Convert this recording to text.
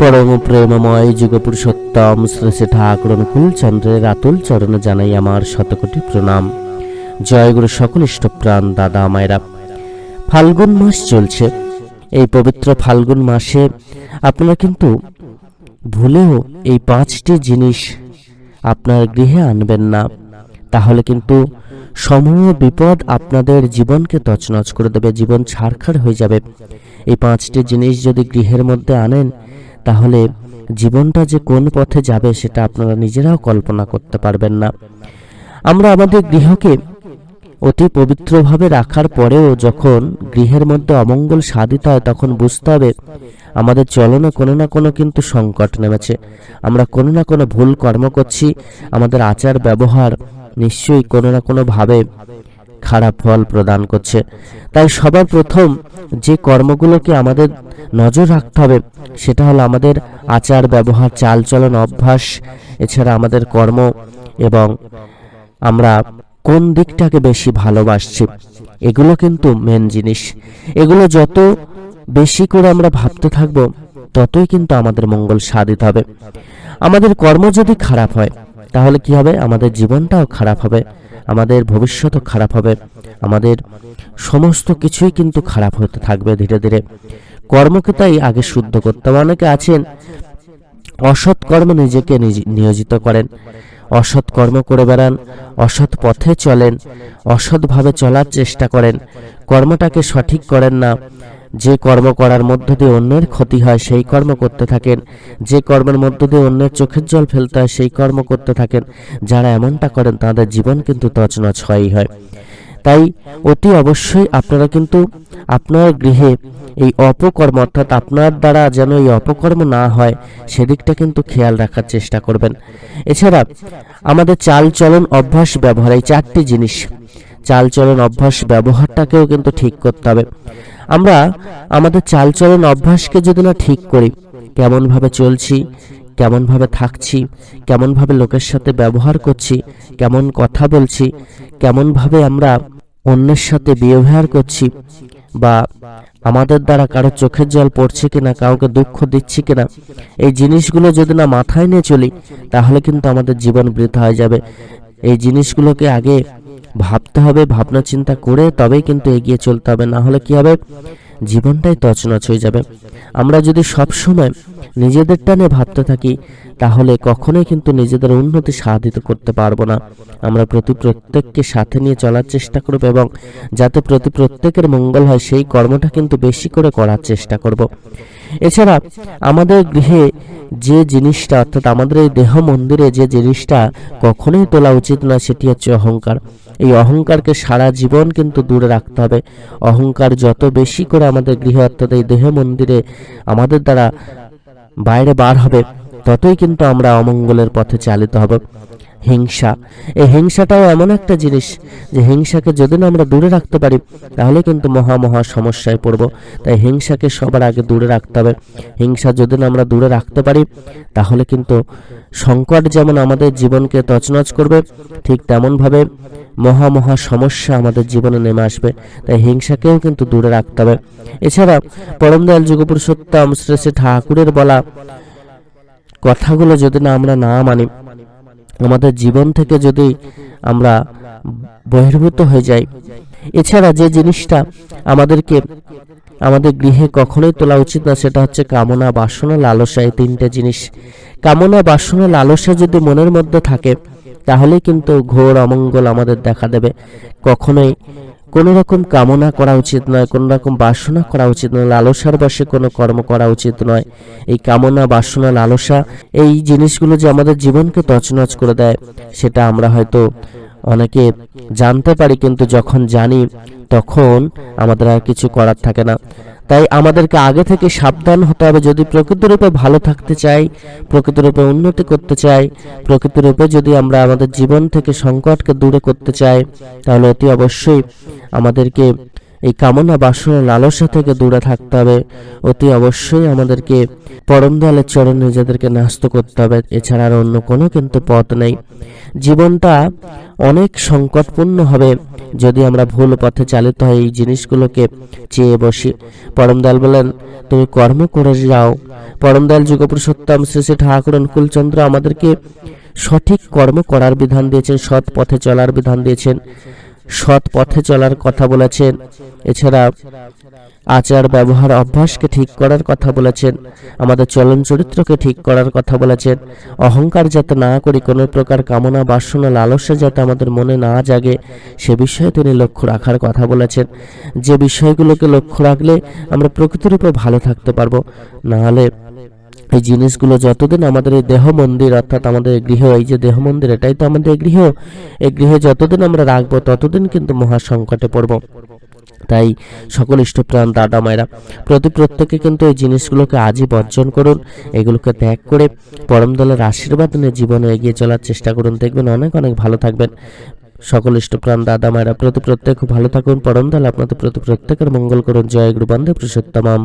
পরম প্রেমময় যুগ পুরুষোত্তম শ্রী শ্রী ঠাকুর অনুকূল চন্দ্রের আতুল চরণে জানাই আমার শতকোটি প্রণাম। জয় গুরু সকল ইষ্টপ্রাণ দাদা মায়েরা। ফাল্গুন মাস চলছে। এই পবিত্র ফাল্গুন মাসে আপনারা কিন্তু ভুলেও এই পাঁচটি জিনিস আপনার গৃহে আনবেন না। তাহলে কিন্তু সমূহ বিপদ আপনাদের জীবনকে তছনছ করে দেবে, জীবন ছাড়খাড় হয়ে যাবে। এই পাঁচটি জিনিস যদি গৃহের মধ্যে আনেন তাহলে জীবনটা যে কোন পথে যাবে সেটা আপনারা নিজেরাও কল্পনা করতে পারবেন না। আমরা আমাদের গৃহকে অতি পবিত্রভাবে রাখার পরেও যখন গৃহের মধ্যে অমঙ্গল সাধিত হয় তখন বুঝতে হবে আমাদের চলনে কোনো না কোনো কিন্তু সংকট নেমেছে। আমরা কোনো না কোনো ভুল কর্ম করছি, আমাদের আচার ব্যবহার নিশ্চয়ই কোনো না কোনোভাবে খারাপ ফল প্রদান করছে। তাই সবার প্রথম যে কর্মগুলোকে আমাদের নজর রাখতে হবে, সেটা হলো আমাদের আচার, ব্যবহার, চালচলন, অভ্যাস, এছাড়া আমাদের কর্ম এবং আমরা কোন দিকটাকে বেশি ভালোবাসছি, এগুলো কিন্তু মেন জিনিস। এগুলো যত বেশি করে আমরা ভাবতে থাকব, ততই কিন্তু আমাদের মঙ্গল সাধিত হবে। আমাদের কর্ম যদি খারাপ হয়, তাহলে কি হবে? আমাদের জীবনটাও খারাপ হবে। আমাদের ভবিষ্যৎও খারাপ হবে। আমাদের সমস্ত কিছুই কিন্তু খারাপ হতে থাকবে ধীরে ধীরে। কর্মকে তাই আগে শুদ্ধ করতে হবে। অনেকে আছেন, অসৎ কর্মে নিজেকে নিজ- নিয়োজিত করেন। অসৎ কর্ম করে বেড়ান, অসৎ পথে চলেন, অসৎভাবে চলার চেষ্টা করেন। কর্মটাকে সঠিক করেন না যে কর্ম করার মধ্য দিয়ে অন্যের ক্ষতি হয়, সেই কর্ম করতে থাকেন। যে কর্মের মধ্য দিয়ে অন্যের চোখের জল ফেলতে হয়, সেই কর্ম করতে থাকেন। যারা এমনটা করেন, তাদের জীবন কিন্তু তছনছ হয়ই হয়। তাই অতি অবশ্যই আপনারা কিন্তু আপনার গৃহে এই অপকর্ম, অর্থাৎ আপনার দ্বারা যেন এই অপকর্ম না হয়, সেদিকটা কিন্তু খেয়াল রাখার চেষ্টা করবেন। এছাড়া আমাদের চাল চলন অভ্যাস ব্যবহার, এই চারটি জিনিস চাল চলন অভ্যাস ব্যবহারটাকেও কিন্তু ঠিক করতে হবে। আমরা আমাদের চাল চলন অভ্যাসকে যদি না ঠিক করি, কেমনভাবে চলছি, কেমনভাবে থাকছি, কেমনভাবে লোকের সাথে ব্যবহার করছি, কেমন কথা বলছি, কেমনভাবে আমরা অন্যের সাথে ব্যবহার করছি বা আমাদের দ্বারা কারও চোখের জল পড়ছে কিনা, কাউকে দুঃখ দিচ্ছি কিনা, এই জিনিসগুলো যদি না মাথায় নিয়ে চলি, তাহলে কিন্তু আমাদের জীবন বৃথা হয়ে যাবে। এই জিনিসগুলোকে আগে ভাবতে হবে, ভাবনা চিন্তা করে তবেই কিন্তু এগিয়ে চলতে হবে, না হলে কি হবে? জীবনটাই তছনছ হয়ে যাবে। আমরা যদি সব সময় নিজেদের টানে ভাবতে থাকি, তাহলে কখনোই কিন্তু নিজেদের উন্নতি সাধিত করতে পারব না। আমরা প্রতি প্রত্যেককে সাথে নিয়ে চলার চেষ্টা করব এবং যাতে প্রতি প্রত্যেকের মঙ্গল হয়, সেই কর্মটা কিন্তু বেশি করে করার চেষ্টা করব। এছাড়া আমাদের গৃহে যে জিনিসটা, অর্থাৎ আমাদের এই দেহ মন্দিরে যে জিনিসটা কখনোই তোলা উচিত না সেটি হচ্ছে অহংকার। এই অহংকারকে সারা জীবন কিন্তু দূরে রাখতে হবে। অহংকার যত বেশি করে আমাদের গৃহে অর্থাৎ এই দেহ মন্দিরে আমাদের দ্বারা বাইরে বার হবে, ততই কিন্তু আমরা অমঙ্গলের পথে চালিত হব। হিংসা, এই হিংসাটাও এমন একটা জিনিস যে হিংসাকে যদি না আমরা দূরে রাখতে পারি, তাহলে কিন্তু মহা মহা সমস্যায় পড়ব। তাই হিংসাকে সবার আগে দূরে রাখতে হবে। হিংসা যদি না আমরা দূরে রাখতে পারি, তাহলে কিন্তু সংকট যেমন আমাদের জীবনকে তছনছ করবে, ঠিক তেমনভাবে মহা মহা সমস্যা আমাদের জীবনে নেমে আসবে, তাই হিংসাকেও কিন্তু দূরে রাখতে হবে। এছাড়া পরম দয়াল যুগপুরুষোত্তম শ্রী শ্রী ঠাকুরের বলা কথাগুলো যদি না আমরা না মানি, আমাদের জীবন থেকে যদি আমরা বহির্ভূত হয়ে যাই। এছাড়া যে জিনিসটা আমাদেরকে, আমাদের গৃহে কখনোই তোলা উচিত না, সেটা হচ্ছে কামনা বাসনা লালসা, এই তিনটে জিনিস। কামনা বাসনা লালসা যদি মনের মধ্যে থাকে তাহলে কিন্তু ঘোর অমঙ্গল আমাদের দেখা দেবে। কখনোই কোনো রকম কামনা করা উচিত নয়, কোনো রকম বাসনা করা উচিত নয়, লালসার বসে কোনো কর্ম করা উচিত নয়। এই কামনা, বাসনা, লালসা, এই জিনিসগুলো যে আমাদের জীবনকে তছনছ করে দেয়, সেটা আমরা হয়তো অনেকে জানতে পারি, কিন্তু যখন জানি, তখন আমাদের আর কিছু করার থাকে না। তাই আমাদেরকে আগে থেকে সাবধান হতে হবে। যদি প্রকৃতিরূপে ভালো থাকতে চাই প্রকৃতিরূপে উন্নতি করতে চাই প্রকৃতিরূপে যদি আমরা আমাদের জীবন থেকে সংকটকে দূরে করতে চাই, তাহলে অতি অবশ্যই আমাদেরকে এই কামনা, বাসনা, লালসা থেকে দূরে থাকতে হবে। অতি অবশ্যই আমাদেরকে পরম দলের চরণ নিজেদেরকে ন্যস্ত করতে হবে। এছাড়া আর অন্য কোনো কিন্তু পথ নেই। জীবনটা অনেক সংকটপূর্ণ হবে। যদি আমরা ভুল পথে চালিত হয় এই জিনিসগুলোকে চেয়ে বসি। পরমদয়াল বলেন তুমি কর্ম করে যাও। পরমদয়াল যুগপুরুষোত্তম শ্রী শ্রী ঠাকুর অনুকূলচন্দ্র আমাদেরকে সঠিক কর্ম করার বিধান দিয়েছেন, সৎ পথে চলার বিধান দিয়েছেন। সৎ পথে চলার কথা বলেছেন। এছাড়া আচার, ব্যবহার, অভ্যাসকে ঠিক করার কথা বলেছেন। আমাদের চলন চরিত্রকে ঠিক করার কথা বলেছেন। অহংকার যাতে না করি, কোনো প্রকার কামনা, বাসনা, লালসা যাতে আমাদের মনে না জাগে, সে বিষয়ে তিনি লক্ষ্য রাখার কথা বলেছেন। যে বিষয়গুলোকে লক্ষ্য রাখলে আমরা প্রকৃতির উপর ভালো থাকতে পারব। নাহলে এই জিনিসগুলো যতদিন আমাদের এই দেহ মন্দির অর্থাৎ আমাদের গৃহ, এই যে দেহ মন্দির, এটাই তো আমাদের গৃহ। এই গৃহে যতদিন আমরা রাখব, ততদিন কিন্তু মহা সংকটে পড়ব। তাই সকল ইষ্টপ্রাণ দাদা মায়েরা, প্রতি প্রত্যেকে কিন্তু এই জিনিসগুলোকে আজই বর্জন করুন, এগুলোকে ত্যাগ করে পরম দলের আশীর্বাদ নিয়ে জীবনে এগিয়ে চলার চেষ্টা করুন। দেখবেন অনেক অনেক ভালো থাকবেন। সকল ইষ্টপ্রাণ দাদা মায়েরা, প্রতি প্রত্যেক ভালো থাকুন। পরম দল আপনাদের প্রতি প্রত্যেকের মঙ্গল করুন। জয় গুরু বন্দে পুরুষোত্তমাম।